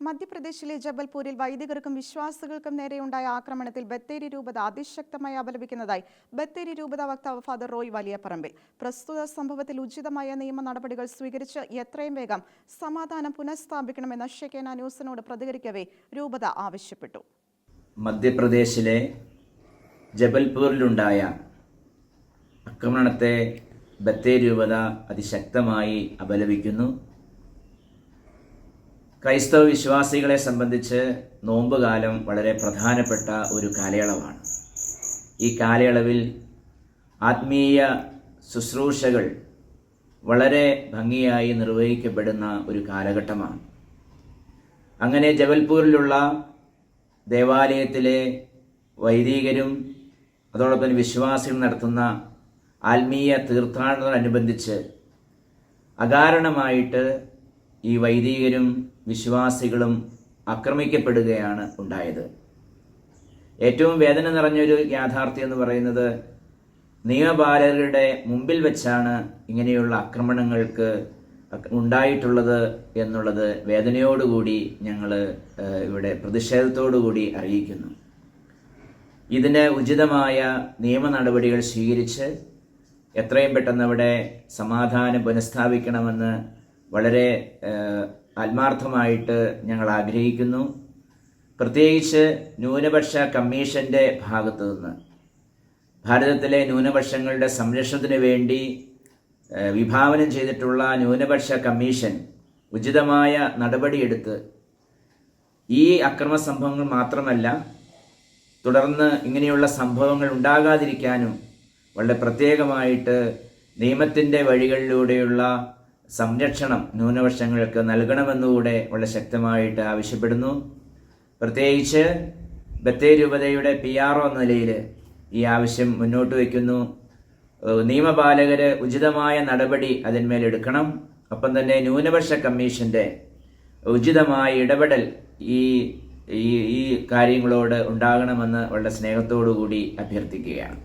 മധ്യപ്രദേശിലെ ജബൽപൂരിൽ വൈദികർക്കും വിശ്വാസികൾക്കും നേരെയുണ്ടായ ആക്രമണത്തിൽ ബത്തേരി രൂപത അതിശക്തമായി അപലപിക്കുന്നതായി ബത്തേരി രൂപത വക്താവ് ഫാദർ റോയ് വലിയപറമ്പിൽ പ്രസ്തുത സംഭവത്തിൽ ഉചിതമായ നിയമ നടപടികൾ സ്വീകരിച്ച് എത്രയും വേഗം സമാധാനം പുനഃസ്ഥാപിക്കണമെന്ന് ഷെക്കേന ന്യൂസിനോട് പ്രതികരിക്കവേ രൂപത ആവശ്യപ്പെട്ടു. മധ്യപ്രദേശിലെ ജബൽപൂരിലുണ്ടായ ആക്രമണത്തെ ബത്തേരി രൂപത അതിശക്തമായി അപലപിക്കുന്നു. ക്രൈസ്തവ വിശ്വാസികളെ സംബന്ധിച്ച് നോമ്പുകാലം വളരെ പ്രധാനപ്പെട്ട ഒരു കാലയളവാണ്. ഈ കാലയളവിൽ ആത്മീയ ശുശ്രൂഷകൾ വളരെ ഭംഗിയായി നിർവഹിക്കപ്പെടുന്ന ഒരു കാലഘട്ടമാണ്. അങ്ങനെ ജബൽപൂരിലുള്ള ദേവാലയത്തിലെ വൈദികരും അതോടൊപ്പം വിശ്വാസികൾ നടത്തുന്ന ആത്മീയ തീർത്ഥാടനത്തോടനുബന്ധിച്ച് അകാരണമായിട്ട് ഈ വൈദികരും വിശ്വാസികളും ആക്രമിക്കപ്പെടുകയാണ് ഉണ്ടായത്. ഏറ്റവും വേദന നിറഞ്ഞൊരു യാഥാർത്ഥ്യം എന്ന് പറയുന്നത് നിയമപാലകരുടെ മുമ്പിൽ വെച്ചാണ് ഇങ്ങനെയുള്ള ആക്രമണങ്ങൾക്ക് ഉണ്ടായിട്ടുള്ളത് എന്നുള്ളത് വേദനയോടുകൂടി ഞങ്ങൾ ഇവിടെ പ്രതിഷേധത്തോടുകൂടി അറിയിക്കുന്നു. ഇതിന് ഉചിതമായ നിയമ നടപടികൾ സ്വീകരിച്ച് എത്രയും പെട്ടെന്ന് അവിടെ സമാധാനം പുനഃസ്ഥാപിക്കണമെന്ന് വളരെ ആത്മാർത്ഥമായിട്ട് ഞങ്ങൾ ആഗ്രഹിക്കുന്നു. പ്രത്യേകിച്ച് ന്യൂനപക്ഷ കമ്മീഷന്റെ ഭാഗത്തു നിന്ന്. ഭാരതത്തിലെ ന്യൂനപക്ഷങ്ങളുടെ സംരക്ഷണത്തിന് വേണ്ടി വിഭാവനം ചെയ്തിട്ടുള്ള ന്യൂനപക്ഷ കമ്മീഷൻ ഉചിതമായ നടപടിയെടുത്ത് ഈ അക്രമ സംഭവങ്ങൾ മാത്രമല്ല തുടർന്ന് ഇങ്ങനെയുള്ള സംഭവങ്ങൾ ഉണ്ടാകാതിരിക്കാനും വളരെ പ്രത്യേകമായിട്ട് നിയമത്തിന്റെ വഴികളിലൂടെയുള്ള സംരക്ഷണം ന്യൂനപക്ഷങ്ങൾക്ക് നൽകണമെന്നുകൂടെ വളരെ ശക്തമായിട്ട് ആവശ്യപ്പെടുന്നു. പ്രത്യേകിച്ച് ബത്തേരി രൂപതയുടെ പി ആർ ഒ നിലയിൽ ഈ ആവശ്യം മുന്നോട്ട് വയ്ക്കുന്നു. നിയമപാലകർ ഉചിതമായ നടപടി അതിന്മേലെടുക്കണം ഒപ്പം തന്നെ ന്യൂനപക്ഷ കമ്മീഷന്റെ ഉചിതമായ ഇടപെടൽ ഈ ഈ കാര്യങ്ങളോട് ഉണ്ടാകണമെന്ന് വളരെ സ്നേഹത്തോടു കൂടി അഭ്യർത്ഥിക്കുകയാണ്.